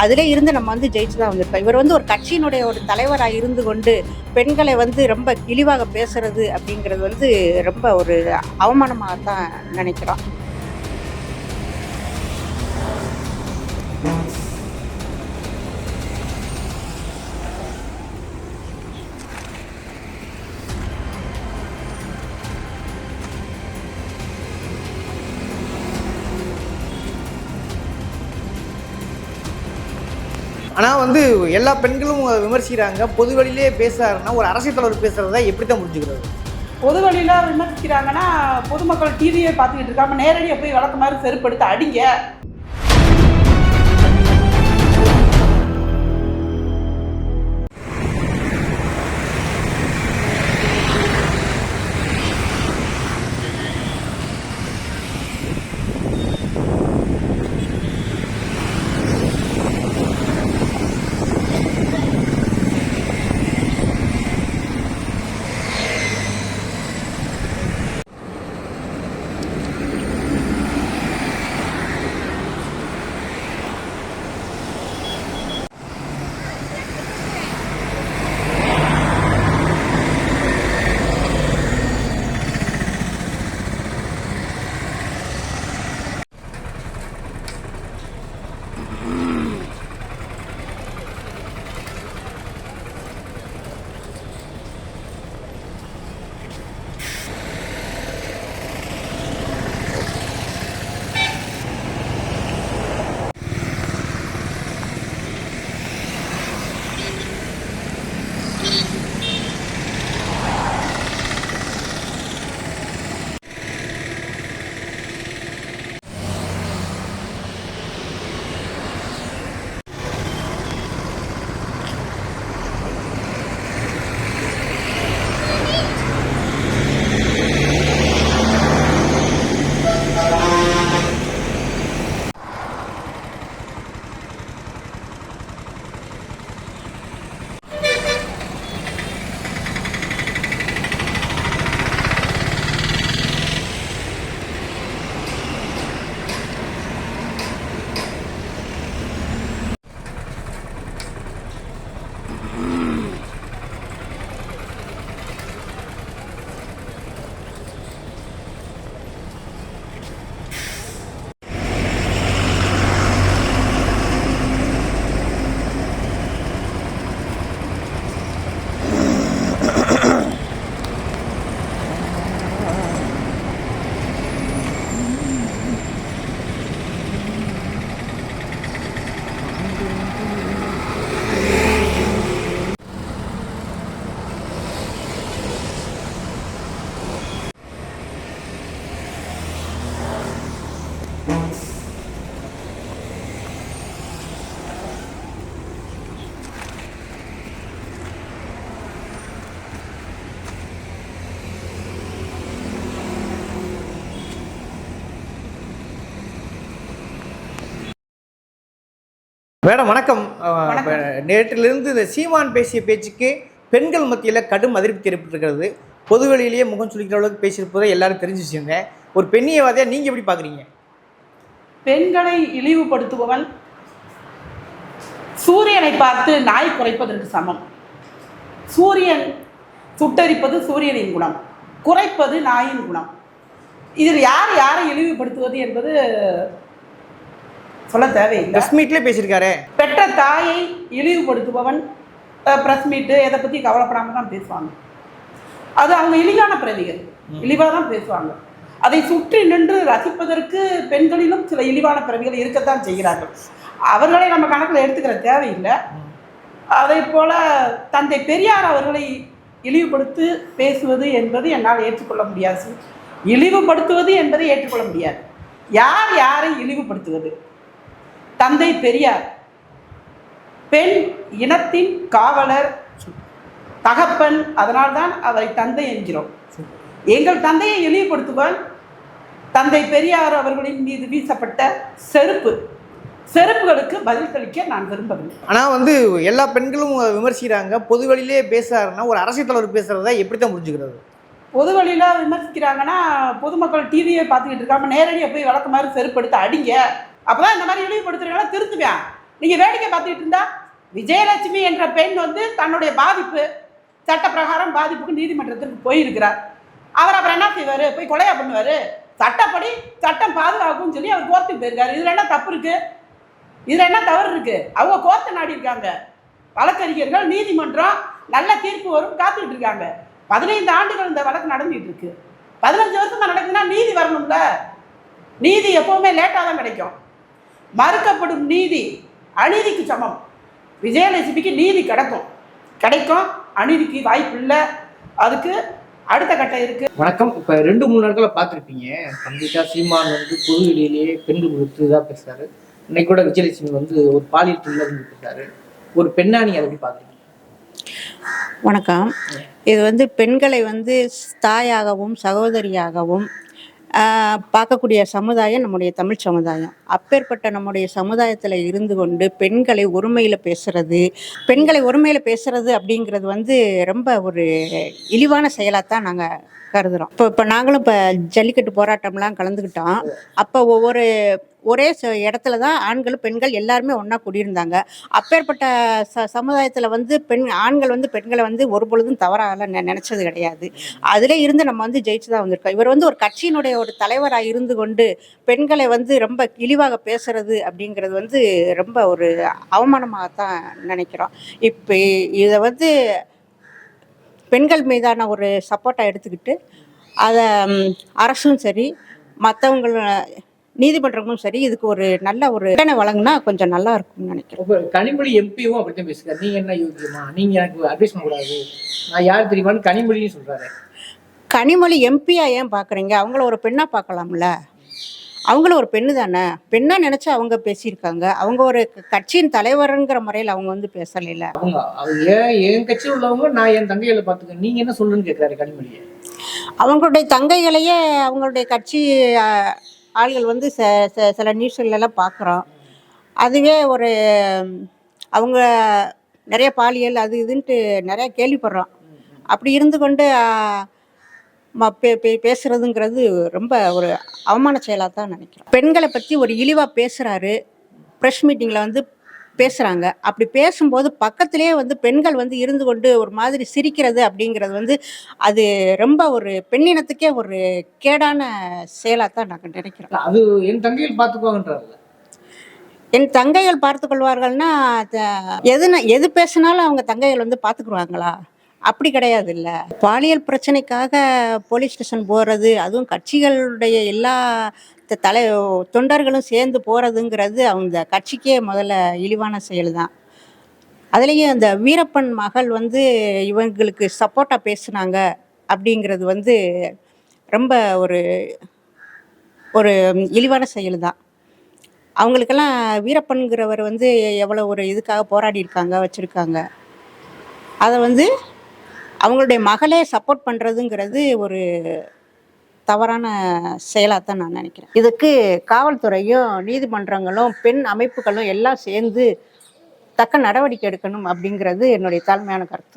அதில் இருந்து நம்ம வந்து ஜெயிச்சு தான் வந்திருக்கோம். இவர் வந்து ஒரு கட்சியினுடைய ஒரு தலைவராக இருந்து கொண்டு பெண்களை வந்து ரொம்ப இழிவாக பேசுறது அப்படிங்கிறது வந்து ரொம்ப ஒரு அவமானமாக தான் நினைக்கிறோம். ஆனால் வந்து எல்லா பெண்களும் விமர்சிக்கிறாங்க. பொது வழியிலே பேசுறாருன்னா ஒரு அரசியல் தலைவர் பேசுறதா எப்படி தான் முடிஞ்சுக்கிறது பொது வழியில விமர்சிக்கிறாங்கன்னா பொதுமக்கள் டிவியை பார்த்துக்கிட்டு இருக்காம நேரடியாக போய் வழக்கு மாதிரி செருப்படுத்த அடிங்க. மேடம் வணக்கம். நேற்றிலிருந்து இந்த சீமான் பேசிய பேச்சுக்கு பெண்கள் மத்தியில் கடும் அதிருப்தி ஏற்பட்டிருக்கிறது. பொது வெளியிலேயே முகம் சுளிக்கிற அளவுக்கு பேசியிருப்பதை எல்லாரும் தெரிஞ்சு வச்சுங்க ஒரு பெண்ணியவாதியாக நீங்கள் எப்படி பார்க்குறீங்க பெண்களை இழிவுபடுத்துபவன் சூரியனை பார்த்து நாய் குறைப்பதற்கு சமம். சூரியன் சுட்டரிப்பது சூரியனின் குணம். குறைப்பது நாயின் குணம். இதில் யார் யாரை இழிவுபடுத்துவது என்பது சொல்ல தேவையில்லை. ப்ரெஸ் மீட்லேயே பேசியிருக்காரு. பெற்ற தாயை இழிவுபடுத்துபவன் ப்ரெஸ் மீட்டு எதை பற்றி கவலைப்படாமல் தான் பேசுவாங்க. அது அவங்க இழிவான பிறவிகள் இழிவாக தான் பேசுவாங்க. அதை சுற்றி நின்று ரசிப்பதற்கு பெண்களிலும் சில இழிவான பிறவிகள் இருக்கத்தான் செய்கிறார்கள். அவர்களை நம்ம கணக்கில் எடுத்துக்கிற தேவையில்லை. அதை போல தந்தை பெரியார் அவர்களை இழிவுபடுத்தி பேசுவது என்பது என்னால் ஏற்றுக்கொள்ள முடியாது. இழிவுபடுத்துவது என்பதை ஏற்றுக்கொள்ள முடியாது. யார் யாரை இழிவுபடுத்துவது? தந்தை பெரியார். பெண் இனத்தின் காவலர். தகப்பன் அதனால்தான் அவரை தந்தை என்கிறோம். எங்கள் தந்தையை இழிவுபடுத்துவான் தந்தை பெரியார் அவர்களின் மீது வீசப்பட்ட செருப்பு. செருப்புகளுக்கு பதில் கழிக்க நான் விரும்பவில்லை. ஆனால் வந்து எல்லா பெண்களும் விமர்சிக்கிறாங்க. பொது வெளியிலே பேசுறாருன்னா ஒரு அரசியல் தலைவர் பேசுறதா எப்படி தான் புரிஞ்சுக்கிறது? பொது வழியில் விமர்சிக்கிறாங்கன்னா பொதுமக்கள் டிவியை பார்த்துக்கிட்டு இருக்காம நேரடியாக போய் வழக்கு மாதிரி செருப்படுத்து அடிங்க. அப்போதான் இந்த மாதிரி இழிவுபடுத்துறீங்களா? திருத்துவேன். நீங்கள் வேடிக்கை பார்த்துட்டு இருந்தா விஜயலட்சுமி என்ற பெண் வந்து தன்னுடைய பாதிப்பு சட்ட பிரகாரம் பாதிப்புக்கு நீதிமன்றத்திற்கு போயிருக்கிறார். அவர் அப்புறம் என்ன செய்வார்? போய் கொலையா பண்ணுவார்? சட்டப்படி சட்டம் பாதுகாக்கும்னு சொல்லி அவர் கோர்ட்டுக்கு போயிருக்காரு. இதில் என்ன தப்பு இருக்கு? இதில் என்ன தவறு இருக்கு? அவங்க கோர்ட்டை நாடி இருக்காங்க. வழக்கறிஞர்கள் நீதிமன்றம் நல்ல தீர்ப்பு வரும் காத்துக்கிட்டு இருக்காங்க. பதினைந்து ஆண்டுகள் இந்த வழக்கு நடந்துட்டு இருக்கு. பதினஞ்சு வருஷமா நடக்குதுன்னா நீதி வரணும்ல. நீதி எப்பவுமே லேட்டாக தான் கிடைக்கும். மறுக்கப்படும் நீதி அநீதிக்கு சமம். விஜயலட்சுமிக்கு நீதி கிடைக்கும். கிடைக்கும் அநீதிக்கு வாய்ப்பு இல்லை அதுக்கு அடுத்த கட்டம் இருக்கு. வணக்கம். இப்போ ரெண்டு மூணு நாட்கள பார்த்துருப்பீங்க. கம்ப்ளீட்டாக சீமான் வந்து பொது வெளியிலேயே பெண்கள் கொடுத்து இதாக பேசுறாரு. இன்னைக்கு கூட விஜயலட்சுமி வந்து ஒரு பாலியல் தொழிலாளர் பேசுறாரு ஒரு பெண்ணா நீங்க அதை எப்படி பார்க்குறீங்க வணக்கம். இது வந்து பெண்களை வந்து தாயாகவும் சகோதரியாகவும் பார்க்கக்கூடிய சமுதாயம் நம்முடைய தமிழ் சமுதாயம். அப்பேற்பட்ட நம்முடைய சமுதாயத்தில் இருந்து கொண்டு பெண்களை ஒருமையில் பேசுறது பெண்களை ஒருமையில் பேசுறது அப்படிங்கிறது வந்து ரொம்ப ஒரு இழிவான செயலாக தான் நாங்கள் கருதுகிறோம் இப்போ இப்போ நாங்களும் இப்போ ஜல்லிக்கட்டு போராட்டம்லாம் கலந்துக்கிட்டோம். அப்போ ஒவ்வொரு ஒரே ச- இடத்துல தான் ஆண்களும் பெண்கள் எல்லாருமே ஒன்றா குடியிருந்தாங்க. அப்பேற்பட்ட ச சமுதாயத்தில் வந்து பெண் ஆண்கள் வந்து பெண்களை வந்து ஒரு பொழுதும் தவறாக நெ நினச்சது கிடையாது. அதில் இருந்து நம்ம வந்து ஜெயிச்சு தான் வந்திருக்கோம். இவர் வந்து ஒரு கட்சியினுடைய ஒரு தலைவராக இருந்து கொண்டு பெண்களை வந்து ரொம்ப இழிவாக பேசுறது அப்படிங்கிறது வந்து ரொம்ப ஒரு அவமானமாக தான் நினைக்கிறோம். இப்போ இதை வந்து பெண்கள் மீதான ஒரு சப்போர்ட்டாக எடுத்துக்கிட்டு அதை அரசும் சரி மற்றவங்க நீதிமன்றமும் சரி இதுக்கு ஒரு நல்ல ஒரு தண்டனை வழங்கினா கொஞ்சம் நல்லா இருக்கும்னு நினைக்கிறேன். கனிமொழி எம்பியும் அப்படித்தான் பேசுறாரு நீங்க என்ன யோகியமா நீங்க எனக்கு அட்வைஸ் பண்ணக்கூடாது. நான் யார் தெரியுமான்னு கனிமொழியும் சொல்றாரு. கனிமொழி எம்பியா ஏன் பார்க்குறீங்க அவங்கள ஒரு பெண்ணாக பார்க்கலாம்ல அவங்களும் ஒரு பெண்ணு தானே? பெண்ணாக நினச்சி அவங்க பேசியிருக்காங்க. அவங்க ஒரு கட்சியின் தலைவருங்கிற முறையில் அவங்க வந்து பேசலைல அவங்க ஏன் என் கட்சியில் உள்ளவங்க நான் என் தங்கைகளை பார்த்துக்க நீங்க என்ன சொல்லுன்னு கேட்குறாரு கனிமொழியை? அவங்களுடைய தங்கைகளையே அவங்களுடைய கட்சி ஆள்கள் வந்து சில நியூஸ்களெல்லாம் பார்க்குறோம். அதுவே ஒரு அவங்க நிறைய பாலியல் அது இதுன்ட்டு நிறைய கேள்விப்படுறோம். அப்படி இருந்து கொண்டு பேசுறதுங்கிறது ரொம்ப ஒரு அவமான செயலாக தான் நினைக்கிறேன். பெண்களை பற்றி ஒரு இழிவாக பேசுகிறாரு ப்ரெஸ் மீட்டிங்கில் வந்து பேசுகிறாங்க அப்படி பேசும்போது பக்கத்திலே வந்து பெண்கள் வந்து இருந்து கொண்டு ஒரு மாதிரி சிரிக்கிறது அப்படிங்கிறது வந்து அது ரொம்ப ஒரு பெண்ணினத்துக்கே ஒரு கேடான செயலாக தான் நாங்கள் நினைக்கிறோம் அது என் தங்கைகள் பார்த்துக்குவாங்கன்றாருல. என் தங்கைகள் பார்த்து கொள்வார்கள்னா த- எது எது பேசினாலும் அவங்க தங்கைகள் வந்து பார்த்துக்குருவாங்களா? அப்படி கிடையாது இல்லை. பாலியல் பிரச்சனைக்காக போலீஸ் ஸ்டேஷன் போகிறது அதுவும் கட்சிகளுடைய எல்லா தலை தொண்டர்களும் சேர்ந்து போகிறதுங்கிறது அவங்க கட்சிக்கே முதல்ல இழிவான செயல் தான் அதுலேயும் அந்த வீரப்பன் மகள் வந்து இவங்களுக்கு சப்போர்ட்டாக பேசுனாங்க அப்படிங்கிறது வந்து ரொம்ப ஒரு ஒரு இழிவான செயல் தான் அவங்களுக்கெல்லாம் வீரப்பன்கிறவர் வந்து எவ்வளோ ஒரு இதுக்காக போராடி இருக்காங்க வச்சுருக்காங்க. அதை வந்து அவங்களுடைய மகளே சப்போர்ட் பண்ணுறதுங்கிறது ஒரு தவறான செயலாக தான் நான் நினைக்கிறேன். இதுக்கு காவல்துறையும் நீதிமன்றங்களும் பெண் அமைப்புகளும் எல்லாம் சேர்ந்து தக்க நடவடிக்கை எடுக்கணும் அப்படிங்கிறது என்னுடைய தாழ்மையான கருத்து.